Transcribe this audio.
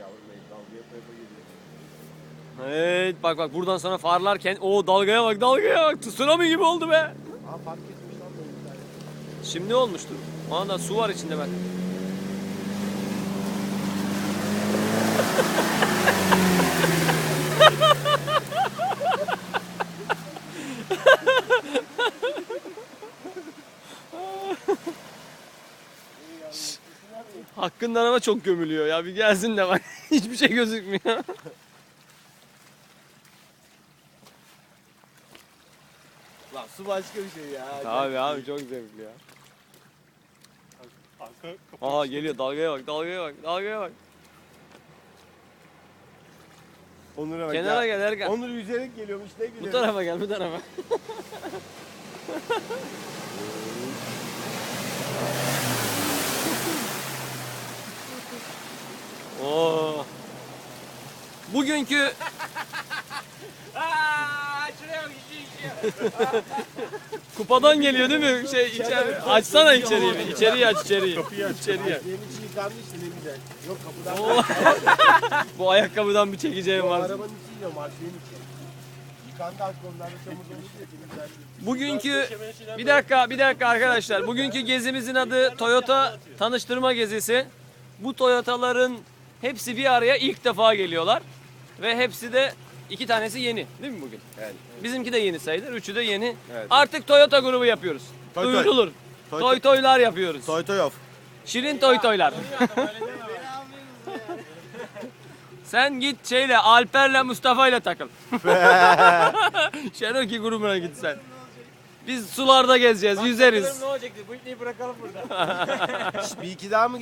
Yavrum geliyor. Evet bak bak buradan sana farlarken o dalgaya bak dalgaya bak tsunami gibi oldu be. Aa fark etmiş lan tane. Şimdi olmuştur. Anda su var içinde bak. Hakkın araba çok gömülüyor ya bir gelsin de bak hiçbir şey gözükmüyor. Lan su başka bir şey ya. abi abi çok zevkli ya. Arka. Aha geliyor dalgaya bak dalgaya bak dalgaya bak. Onur'a bak Kenara ya. gel Erkan. Onur yüzerek geliyormuş ne güzel. Bu tarafa gel bu tarafa. Oo. Bugünkü kupadan geliyor değil mi? Şey içeri açsana içeriği. bir. İçeriği aç içeriği. Kapıyı aç. İçeriği aç. Benim için yıkandı işte ne güzel. Yok kapıdan. Oo. Bu ayakkabıdan bir çekeceğim Yok, var. arabanın içi yiyor marşenin içi. Yıkandı artık onlarda çamur ya. Bugünkü bir dakika bir dakika arkadaşlar. Bugünkü gezimizin adı Toyota tanıştırma gezisi. Bu Toyota'ların hepsi bir araya ilk defa geliyorlar. Ve hepsi de iki tanesi yeni değil mi bugün? Evet. Bizimki de yeni sayılır. Üçü de yeni. Evet. Artık Toyota grubu yapıyoruz. Toy toy. Duyurulur. Toy Toy toylar yapıyoruz. Toy toy of. Şirin toy toylar. Sen git şeyle Alper'le Mustafa'yla takıl. Cherokee grubuna git sen. Biz sularda gezeceğiz, yüzeriz. Ne olacaktı? Bu ipneyi bırakalım burada. Bir iki daha mı